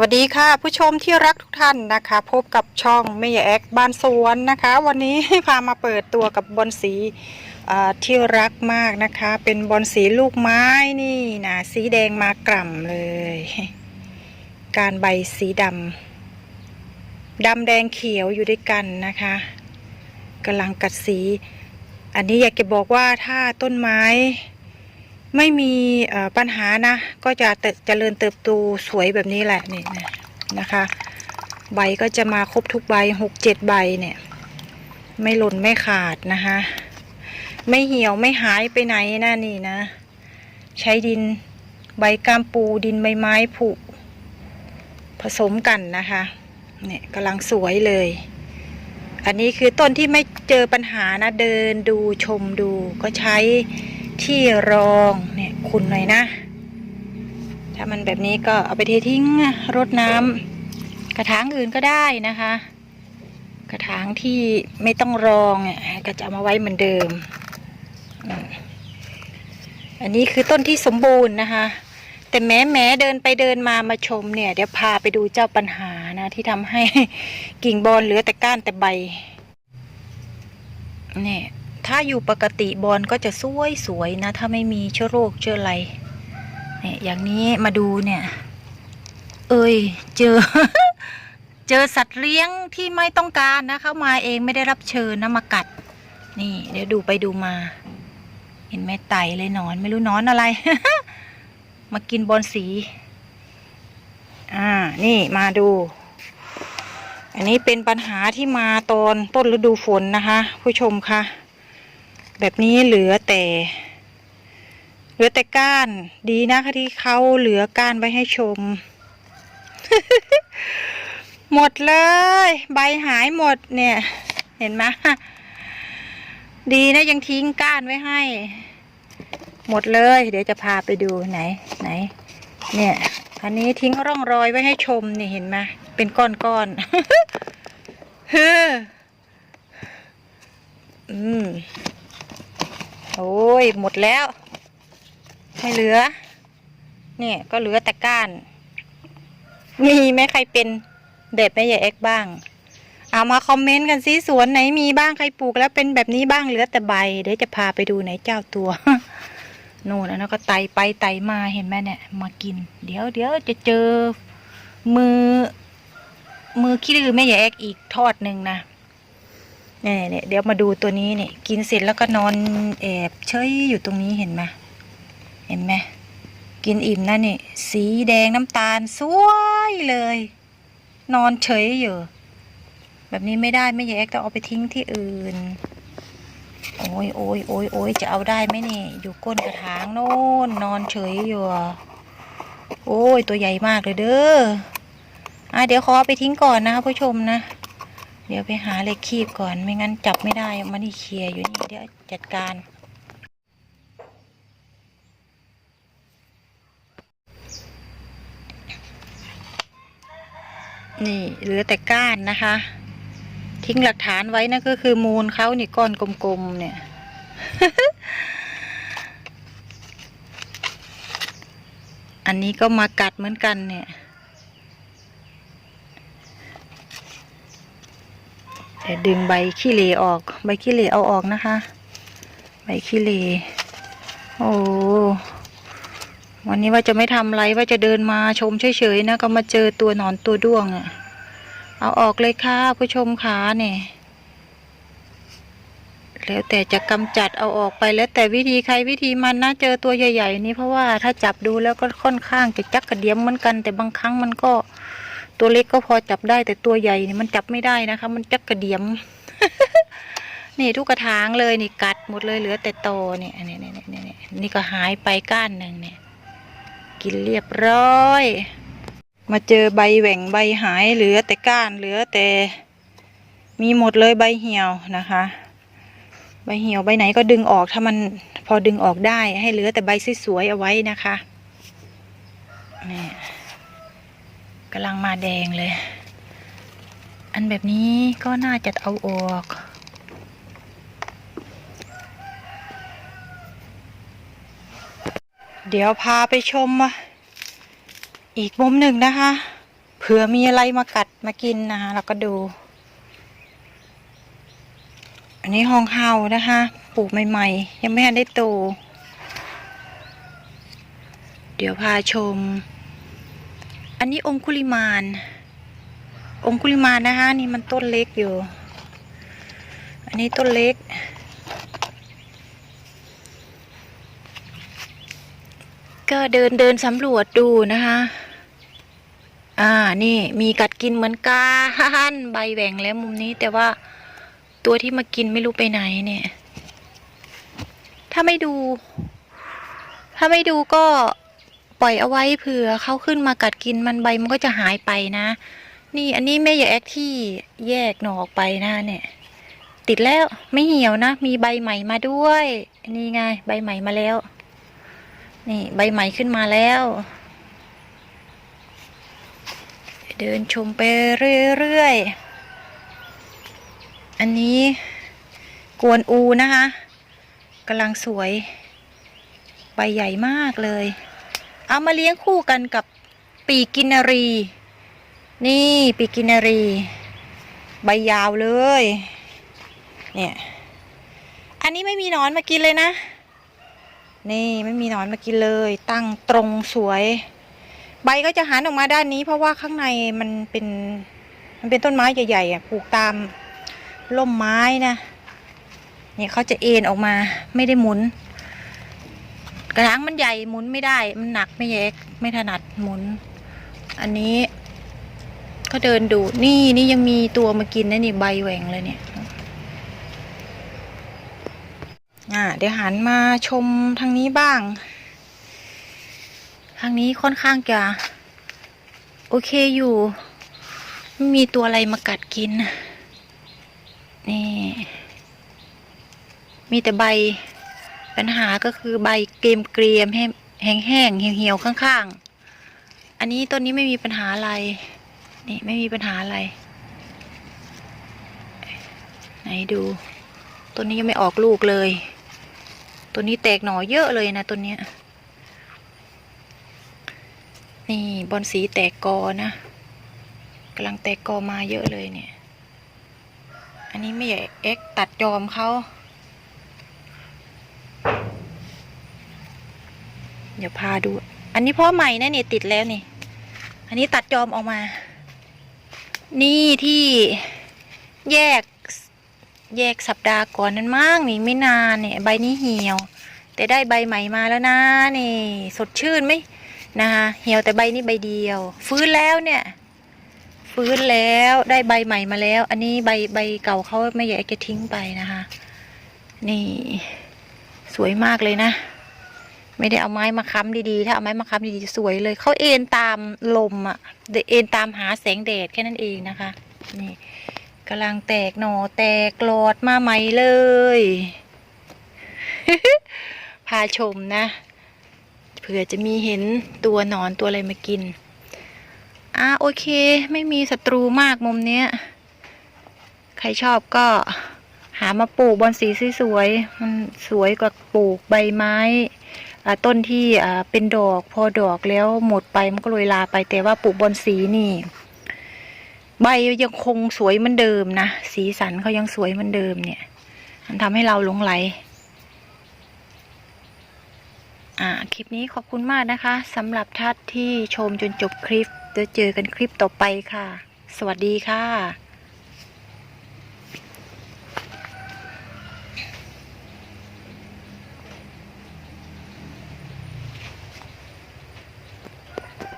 วัสดีค่ะ ผู้ชมที่รักทุกท่านนะคะ พบกับช่องเมยแอกบ้านสวนนะคะ วันนี้พามาเปิดตัวกับบอลสีที่รักมากนะคะ เป็นบอลสีลูกไม้นี่นะสีแดงมากล่ำเลย การใบสีดำดำแดงเขียวอยู่ด้วยกันนะคะกำลังกัดสี อันนี้อยากจะบอกว่าถ้าต้นไม้ ไม่มีปัญหานะ ก็จะเจริญเติบโตสวยแบบนี้แหละนี่นะนะคะ ใบก็จะมาครบทุกใบหกเจ็ดใบเนี่ย ไม่หล่นไม่ขาดนะคะ ไม่เหี่ยวไม่หายไปไหนนะนี่นะ ใช้ดินใบกามปูดินใบไม้ผุผสมกันนะคะเนี่ยกำลังสวยเลย อันนี้คือต้นที่ไม่เจอปัญหานะเดินดูชมดูก็ใช้ ที่รองเนี่ยคุณหน่อยนะ ถ้ามันแบบนี้ก็เอาไปเททิ้งรดน้ำกระถางอื่นก็ได้นะคะ กระถางที่ไม่ต้องรองอะก็จะเอามาไว้เหมือนเดิมอืมอันนี้คือต้นที่สมบูรณ์นะคะแต่แม้แม้เดินไปเดินมามาชมเนี่ย เดี๋ยวพาไปดูเจ้าปัญหานะ ที่ทำให้กิ่งบอลเหลือแต่ก้านแต่ใบเนี่ย ถ้าอยู่ปกติบอลก็จะสวยสวยๆนะ ถ้าไม่มีเชื้อโรคเชื้ออะไรเนี่ยอย่างนี้มาดูเนี่ย เอ้ยเจอ เจอสัตว์เลี้ยงที่ไม่ต้องการนะเข้ามาเองไม่ได้รับเชิญนะมากัด นี่ เดี๋ยวดูไปดูมา เห็นไหมไตเลยนอน ไม่รู้นอนอะไร มากินบอลสี อ่า นี่มาดูอันนี้เป็นปัญหาที่มาตอนต้นฤดูฝนนะคะ ผู้ชมคะ แบบนี้เหลือแต่ เหลือแต่ก้าน ดีนะคะที่เขาเหลือก้านไว้ให้ชม หมดเลย ใบหายหมดเนี่ย เห็นไหมดีนะยังทิ้งก้านไว้ให้ หมดเลย เดี๋ยวจะพาไปดูไหน ไหน เนี่ยอันนี้ทิ้งร่องรอยไว้ให้ชมนี่เห็นไหมเป็นก้อนๆเฮ้ออืม โอ้ย หมดแล้วให้เหลือ เนี่ยก็เหลือแต่ก้าน มีไหมใครเป็นแบบแม่ใหญ่เอ็กบ้าง เอามาคอมเมนต์กันสิสวนไหนมีบ้างใครปลูกแล้วเป็นแบบนี้บ้างเหลือแต่ใบ เดี๋ยวจะพาไปดูไหนเจ้าตัวนู่นแล้วก็ไตไปไตมาเห็นไหมเนี่ย มากิน เดี๋ยวเดี๋ยวจะเจอมือ มือขี้ลือแม่ใหญ่แอกอีกทอดหนึ่งนะ เนี่ยเนี่ยเดี๋ยวมาดูตัวนี้เนี่ยกินเสร็จแล้วก็นอนแอบเฉยอยู่ตรงนี้เห็นไหมเห็นไหมกินอิ่มนะนี่สีแดงน้ำตาลสวยเลย นอนเฉยอยู่ แบบนี้ไม่ได้แม่แอกต้องเอาไปทิ้งที่อื่น โอ้ยโอ้ยโอ้ยโอ้ยจะเอาได้ไหมเนี่ยอยู่ก้นกระถางโน่นนอนเฉยอยู่โอ้ยตัวใหญ่มากเลยเด้ออะเดี๋ยวขอไปทิ้งก่อนนะคะผู้ชมนะ เดี๋ยวไปหาเหล็กคีบก่อน ไม่งั้นจับไม่ได้ มันนี่เคลียร์อยู่นี่ เดี๋ยวจัดการ นี่เหลือแต่ก้านนะคะ ทิ้งหลักฐานไว้นะก็คือมูลเขานี่ก้อนกลมๆ เนี่ยอันนี้ก็มากัดเหมือนกันเนี่ย เดี๋ยวดึงใบขี้เหร่ออก ใบขี้เหร่เอาออกนะคะ ใบขี้เหร่โอ้วันนี้ว่าจะไม่ทำไรว่าจะเดินมาชมเฉยๆนะ ก็มาเจอตัวหนอนตัวด้วงอะ่ะ เอาออกเลยค่ะผู้ชมขาเนี่ยแล้วแต่จะกำจัดเอาออกไปแล้วแต่วิธีใครวิธีมันนะเจอตัวใหญ่ ๆ นี้เพราะว่าถ้าจับดูแล้วก็ค่อนข้างจะจักกระเดียมเหมือนกัน แต่บางครั้งมันก็ ตัวเล็กก็พอจับได้แต่ตัวใหญ่เนี่ยมันจับไม่ได้นะคะ มันจักกระเดียม นี่ทุกกระถางเลยนี่กัดหมดเลยเหลือแต่โตเนี่ยนี่นี่นี่นี่นี่ก็หายไปก้านหนึ่งเนี่ย กินเรียบร้อย มาเจอใบแหว่งใบหายเหลือแต่ก้านเหลือแต่ มีหมดเลยใบเหี่ยวนะคะ ใบเหี่ยวใบไหนก็ดึงออกถ้ามันพอดึงออกได้ให้เหลือแต่ใบสวยๆเอาไว้นะคะนี่ กำลังมาแดงเลย อันแบบนี้ก็น่าจะเอาออก เดี๋ยวพาไปชมอีกมุมหนึ่งนะคะ เผื่อมีอะไรมากัดมากินนะคะเราก็ดู อันนี้ห้องเฮานะคะ ปลูกใหม่ๆ ยังไม่ทันได้โต เดี๋ยวพาชม นนี้องคุลิมาน องคุลิมานนะคะ นี่มันต้นเล็กอยู่ อันนี้ต้นเล็ก ก็เดินเดินสำรวจดูนะคะ อ่า นี่มีกัดกินเหมือนกันใบแหว่งแล้วมุมนี้ แต่ว่าตัวที่มากินไม่รู้ไปไหนเนี่ย ถ้าไม่ดู ถ้าไม่ดูก็ ปล่อยเอาไว้เผื่อเขาขึ้นมากัดกินมันใบมันก็จะหายไปนะ นี่อันนี้แม่อย่าแอคที่แยกหน่อออกไปนะเนี่ย ติดแล้วไม่เหี่ยวนะ มีใบใหม่มาด้วยนี่ไง ใบใหม่มาแล้ว นี่ใบใหม่ขึ้นมาแล้ว เดินชมไปเรื่อยๆอันนี้กวนอูนะคะกำลังสวย ใบใหญ่มากเลย เอามาเลี้ยงคู่กันกับปีกินารี นี่ปีกินารี ใบยาวเลย เนี่ย อันนี้ไม่มีหนอนมากินเลยนะ นี่ไม่มีหนอนมากินเลย ตั้งตรงสวย ใบก็จะหันออกมาด้านนี้ เพราะว่าข้างในมันเป็นมันเป็นต้นไม้ใหญ่ๆอะปลูกตามร่มไม้นะ เนี่ยเขาจะเอ็นออกมาไม่ได้หมุน กระถางมันใหญ่หมุนไม่ได้ มันหนักไม่แยกไม่ถนัดหมุน อันนี้ก็เดินดูนี่นี่ยังมีตัวมากินนะนี่ใบแหว่งเลยเนี่ยอ่าเดี๋ยวหันมาชมทางนี้บ้าง ทางนี้ค่อนข้างจะโอเคอยู่ ไม่มีตัวอะไรมากัดกิน นี่ มีแต่ใบ ปัญหาก็คือใบเกรียมเกรียมแห้งแห้งแห้งๆเหี่ยวๆข้างๆ อันนี้ต้นนี้ไม่มีปัญหาอะไร นี่ไม่มีปัญหาอะไร ไหนดูต้นนี้ยังไม่ออกลูกเลย ตัวนี้แตกหน่อเยอะเลยนะต้นเนี้ย นี่บอนสีแตกกอนะกำลังแตกกอมาเยอะเลยเนี่ย อันนี้ไม่ใหญ่เอ็กตัดจอมเขา เดี๋ยวพาดู อันนี้พ่อใหม่นะนี่ติดแล้วนี่ อันนี้ตัดจอมออกมา นี่ที่แยกแยกสัปดาห์ก่อนนั้นมั้งนี่ไม่นานเนี่ยใบนี้เหี่ยว แต่ได้ใบใหม่มาแล้วนะนี่ สดชื่นไหมนะคะเหี่ยวแต่ใบนี้ใบเดียว ฟื้นแล้วเนี่ย ฟื้นแล้วได้ใบใหม่มาแล้ว อันนี้ใบใบเก่าเขาไม่อยากจะทิ้งไปนะคะ นี่ สวยมากเลยนะ ไม่ได้เอาไม้มาค้ำดีๆ ถ้าเอาไม้มาค้ำดีๆสวยเลย เขาเอ็นตามลมอะ่ะเอ็นตามหาแสงแดดแค่นั้นเองนะคะ นี่กำลังแตกหน่อแตกหลอดมาใหม่เลย พาชมนะ เผื่อจะมีเห็นตัวหนอนตัวอะไรมากิน อ่าโอเค ไม่มีศัตรูมากมุมเนี้ย ใครชอบก็หามาปลูกบอนสีสวยๆมันสวยกว่าปลูกใบไม้ ต้นที่เป็นดอกพอดอกแล้วหมดไปมันก็โรยลาไปแต่ว่าปลูกบอนสีนี่ ใบยังคงสวยเหมือนเดิมนะสีสันเขายังสวยเหมือนเดิมเนี่ย มันทำให้เราหลงไหลอ่าคลิปนี้ขอบคุณมากนะคะสำหรับท่านที่ชมจนจบคลิปเดี๋ยวเจอกันคลิปต่อไปค่ะ สวัสดีค่ะ